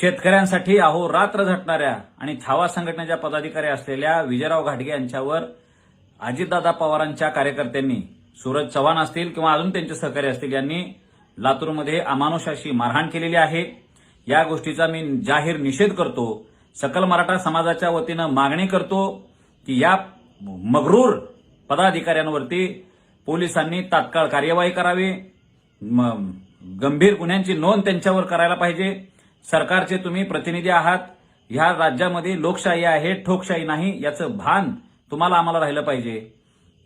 शेतकऱ्यांसाठी अहोरात्र झटणाऱ्या आणि छावा संघटनेच्या पदाधिकारी असलेल्या विजयराव घाटगे यांच्यावर अजितदादा पवारांच्या कार्यकर्त्यांनी सूरज चव्हाण असतील किंवा अजून त्यांचे सहकारी असतील यांनी लातूरमध्ये अमानुषाशी मारहाण केलेली आहे. या गोष्टीचा मी जाहीर निषेध करतो. सकल मराठा समाजाच्या वतीनं मागणी करतो की या मगरूर पदाधिकाऱ्यांवरती पोलिसांनी तात्काळ कार्यवाही करावी. गंभीर गुन्ह्यांची नोंद त्यांच्यावर करायला पाहिजे. सरकारचे तुम्ही प्रतिनिधी आहात. ह्या राज्यामध्ये लोकशाही आहे ठोकशाही नाही याचं भान तुम्हाला आम्हाला राहिलं पाहिजे.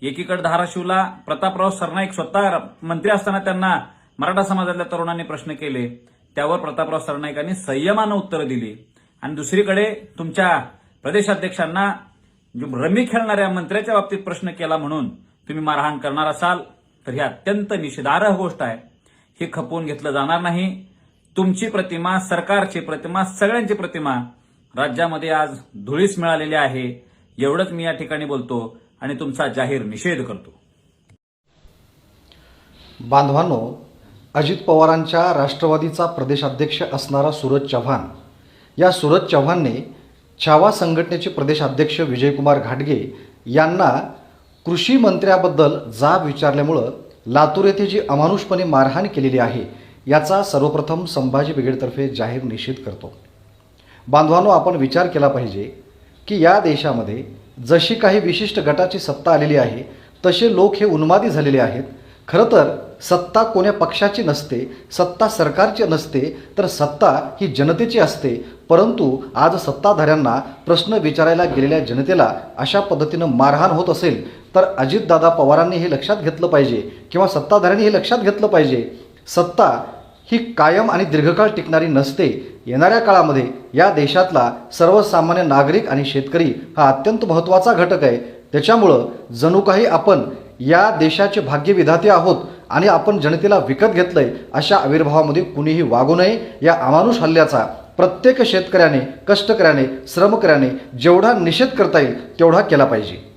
एकीकडे धाराशिवला प्रतापराव सरनाईक स्वतः मंत्री असताना त्यांना मराठा समाजातल्या तरुणांनी प्रश्न केले. त्यावर प्रतापराव सरनाईकांनी संयमानं उत्तरं दिली. आणि दुसरीकडे तुमच्या प्रदेशाध्यक्षांना रमी खेळणाऱ्या मंत्र्याच्या बाबतीत प्रश्न केला म्हणून तुम्ही मारहाण करणार असाल तर ही अत्यंत निषेधार्ह गोष्ट आहे. हे खपवून घेतलं जाणार नाही. तुमची प्रतिमा सरकारची प्रतिमा सगळ्यांची प्रतिमा राज्यामध्ये आज धुळीस मिळालेली आहे. एवढंच मी या ठिकाणी बोलतो आणि तुमचा जाहीर निषेध करतो. बांधवांनो अजित पवारांच्या राष्ट्रवादीचा प्रदेशाध्यक्ष असणारा सूरज चव्हाण या सूरज चव्हाणने छावा संघटनेचे प्रदेशाध्यक्ष विजयकुमार घाटगे यांना कृषी मंत्र्याबद्दल जाब विचारल्यामुळं लातूर येथे जी अमानुषपणे मारहाण केलेली आहे याचा सर्वप्रथम संभाजी ब्रिगेडतर्फे जाहीर निषेध करतो. बांधवांनो आपण विचार केला पाहिजे की या देशामध्ये जशी काही विशिष्ट गटाची सत्ता आलेली आहे तसे लोक हे उन्मादी झालेले आहेत. खरं तर सत्ता कोण्या पक्षाची नसते सत्ता सरकारची नसते तर सत्ता ही जनतेची असते. परंतु आज सत्ताधाऱ्यांना प्रश्न विचारायला गेलेल्या जनतेला अशा पद्धतीनं मारहाण होत असेल तर अजितदादा पवारांनी हे लक्षात घेतलं पाहिजे किंवा सत्ताधाऱ्यांनी हे लक्षात घेतलं पाहिजे. सत्ता ही कायम आणि दीर्घकाळ टिकणारी नसते. येणाऱ्या काळामध्ये या देशातला सर्वसामान्य नागरिक आणि शेतकरी हा अत्यंत महत्त्वाचा घटक आहे. त्याच्यामुळं जणू काही आपण या देशाचे भाग्यविधाते आहोत आणि आपण जनतेला विकत घेतलंय अशा आविर्भावामध्ये कुणीही वागू नये या अमानुष हल्ल्याचा प्रत्येक शेतकऱ्याने कष्टकऱ्याने श्रमकऱ्याने जेवढा निषेध करता येईल तेवढा केला पाहिजे.